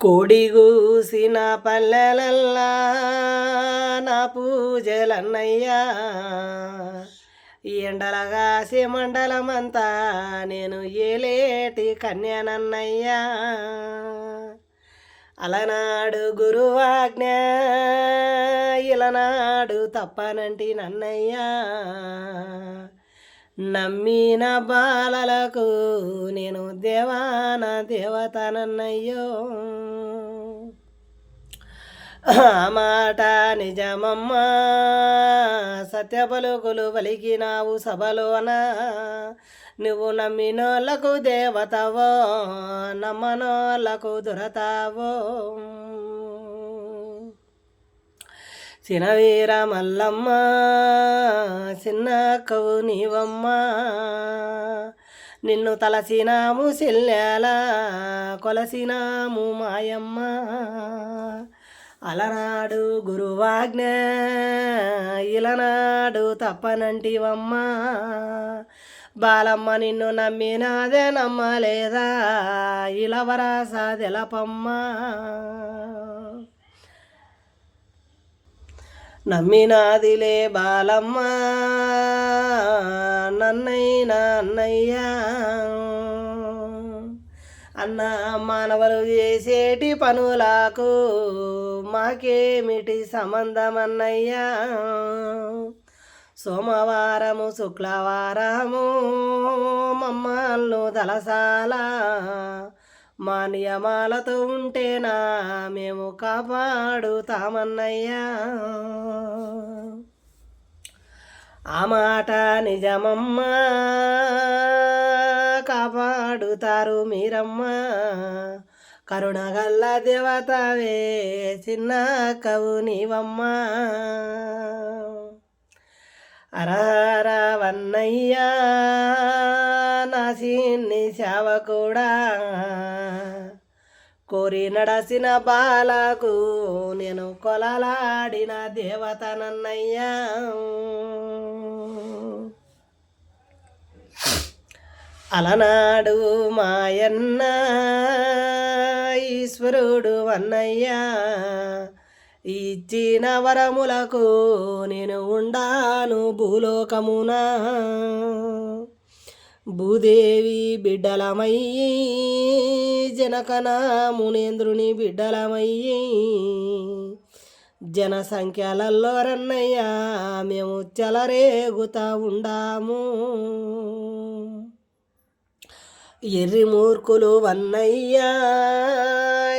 కోడి కూసిన పల్లెలల్లా నా పూజలన్నయ్యా. ఎండలగాసి మండలమంతా నేను ఏలేటి కన్యానన్నయ్యా. అలనాడు గురువాజ్ఞ ఇలనాడు తప్పనంటి నన్నయ్యా. నమ్మిన బాలలకు నేను దేవాన దేవతనన్నయ్యో. ఆ మాట నిజమమ్మా సత్య పలుకులు పలికినావు సభలోన. నువ్వు నమ్మినోళ్ళకు దేవతవో నమ్మనోళ్ళకు దురతావో. చినవీర మల్లమ్మ చిన్న కవు నీవమ్మ. నిన్ను తలసినాము చెల్లెల కొలసినాము మాయమ్మ. అలనాడు గురువాజ్ఞ ఇలనాడు తప్పనంటివమ్మ. బాలమ్మ నిన్ను నమ్మినాదే నమ్మలేదా ఇలవరాస తెలపమ్మ. నమ్మినాదిలే బాలమ్మ. నన్నయ్య అన్నయ్యా. అన్న మానవులు చేసేటి పనులకు మాకేమిటి సంబంధమన్నయ్యా? సోమవారము శుక్రవారము మమ్మల్ని దలసాల మా నియమాలతో ఉంటేనా మేము కాపాడుతామన్నయ్యా. ఆ మాట నిజమమ్మా. కాపాడుతారు మీరమ్మ. కరుణగల్ల దేవతవే చిన్న కవు నీవమ్మ. అరవన్నయ్యా నా చిన్ని సేవ కూడా కోరి నడసిన బాలకు నేను కొలలాడిన దేవత నన్నయ్యా అలనాడు మాయన్న ఈశ్వరుడు అన్నయ్యా. ఇచ్చిన వరములకు నేను ఉండాను భూలోకమున. భూదేవి బిడ్డలమయ్యి జనకన మునేంద్రుని బిడ్డలమయ్యి జనసంఖ్యలలో రన్నయ్యా మేము చెలరేగుతా ఉండాము. ఎర్రి మూర్ఖులు వన్నయ్యా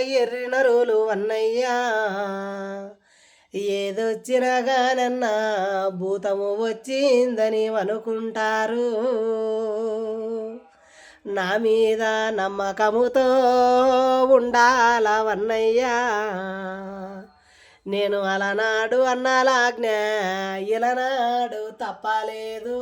ఎర్రి నరులు వన్నయ్యా. ఏదొచ్చినా భూతము వచ్చిందని అనుకుంటారు. నా మీద నమ్మకముతో ఉండాలవన్నయ్యా నేను అలనాడు అన్నలాజ్ఞ ఇలనాడు తప్పలేదు.